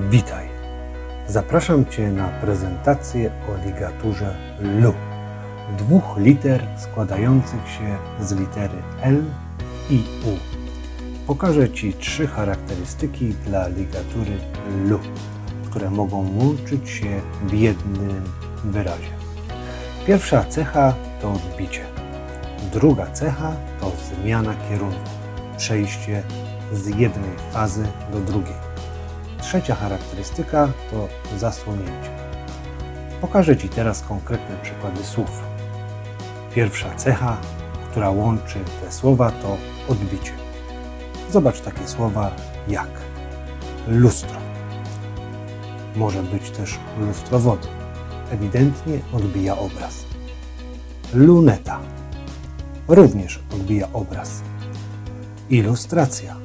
Witaj. Zapraszam Cię na prezentację o ligaturze LU. Dwóch liter składających się z litery L i U. Pokażę Ci trzy charakterystyki dla ligatury LU, które mogą łączyć się w jednym wyrazie. Pierwsza cecha to odbicie. Druga cecha to zmiana kierunku, przejście z jednej fazy do drugiej. Trzecia charakterystyka to zasłonięcie. Pokażę Ci teraz konkretne przykłady słów. Pierwsza cecha, która łączy te słowa, to odbicie. Zobacz takie słowa jak lustro. Może być też lustro wody. Ewidentnie odbija obraz. Luneta. Również odbija obraz. Ilustracja.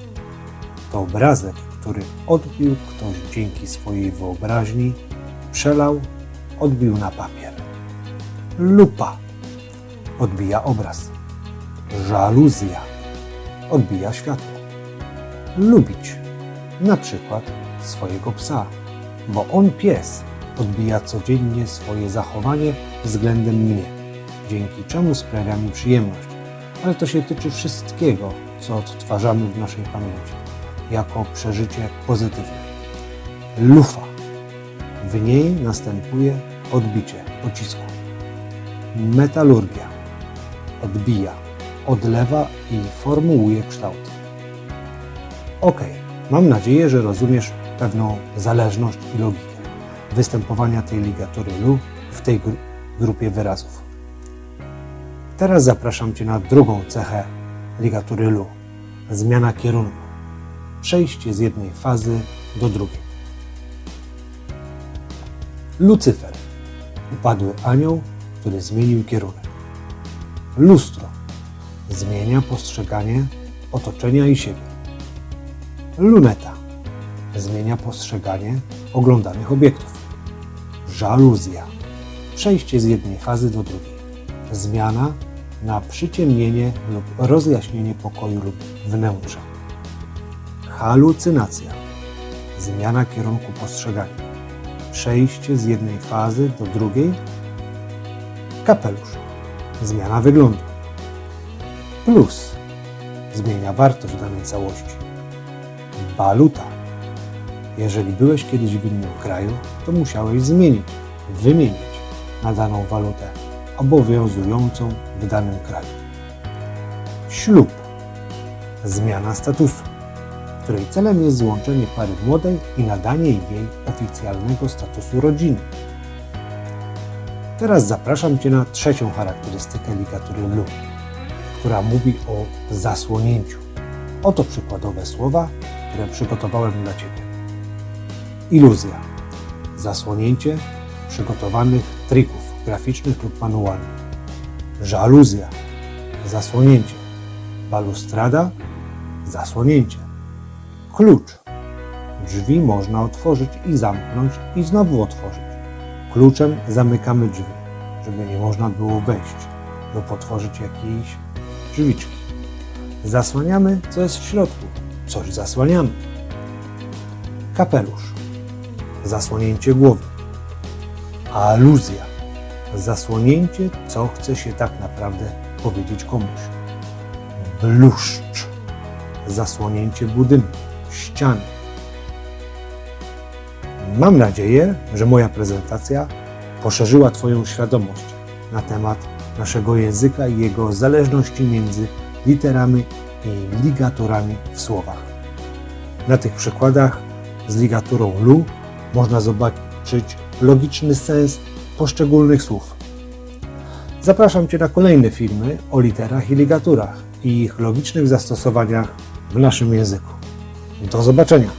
To obrazek, który odbił ktoś dzięki swojej wyobraźni, przelał, odbił na papier. Lupa odbija obraz. Żaluzja odbija światło. Lubić na przykład swojego psa, bo on pies odbija codziennie swoje zachowanie względem mnie, dzięki czemu sprawia mi przyjemność. Ale to się tyczy wszystkiego, co odtwarzamy w naszej pamięci jako przeżycie pozytywne. Lufa. W niej następuje odbicie pocisku. Metalurgia. Odbija, odlewa i formułuje kształt. Ok, mam nadzieję, że rozumiesz pewną zależność i logikę występowania tej ligatury LU w tej gru- grupie wyrazów. Teraz zapraszam Cię na drugą cechę ligatury LU. Zmiana kierunku przejście z jednej fazy do drugiej. Lucyfer, upadły anioł, który zmienił kierunek. Lustro, zmienia postrzeganie otoczenia i siebie. Luneta, zmienia postrzeganie oglądanych obiektów. Żaluzja, przejście z jednej fazy do drugiej. Zmiana na przyciemnienie lub rozjaśnienie pokoju lub wnętrza. Halucynacja. Zmiana kierunku postrzegania. Przejście z jednej fazy do drugiej. Kapelusz. Zmiana wyglądu. Plus. Zmienia wartość danej całości. Waluta. Jeżeli byłeś kiedyś w innym kraju, to musiałeś zmienić, wymienić na daną walutę obowiązującą w danym kraju. Ślub. Zmiana statusu której celem jest złączenie pary młodej i nadanie jej oficjalnego statusu rodziny. Teraz zapraszam Cię na trzecią charakterystykę ligatury LU, która mówi o zasłonięciu. Oto przykładowe słowa, które przygotowałem dla Ciebie. Iluzja. Zasłonięcie przygotowanych trików graficznych lub manualnych. Żaluzja. Zasłonięcie. Balustrada. Zasłonięcie. Klucz. Drzwi można otworzyć i zamknąć i znowu otworzyć. Kluczem zamykamy drzwi, żeby nie można było wejść lub otworzyć jakiejś drzwiczki. Zasłaniamy, co jest w środku. Coś zasłaniamy. Kapelusz. Zasłonięcie głowy. Aluzja. Zasłonięcie, co chce się tak naprawdę powiedzieć komuś. Bluszcz. Zasłonięcie budynku ściany. Mam nadzieję, że moja prezentacja poszerzyła Twoją świadomość na temat naszego języka i jego zależności między literami i ligaturami w słowach. Na tych przykładach z ligaturą lu można zobaczyć logiczny sens poszczególnych słów. Zapraszam Cię na kolejne filmy o literach i ligaturach i ich logicznych zastosowaniach w naszym języku. Do zobaczenia.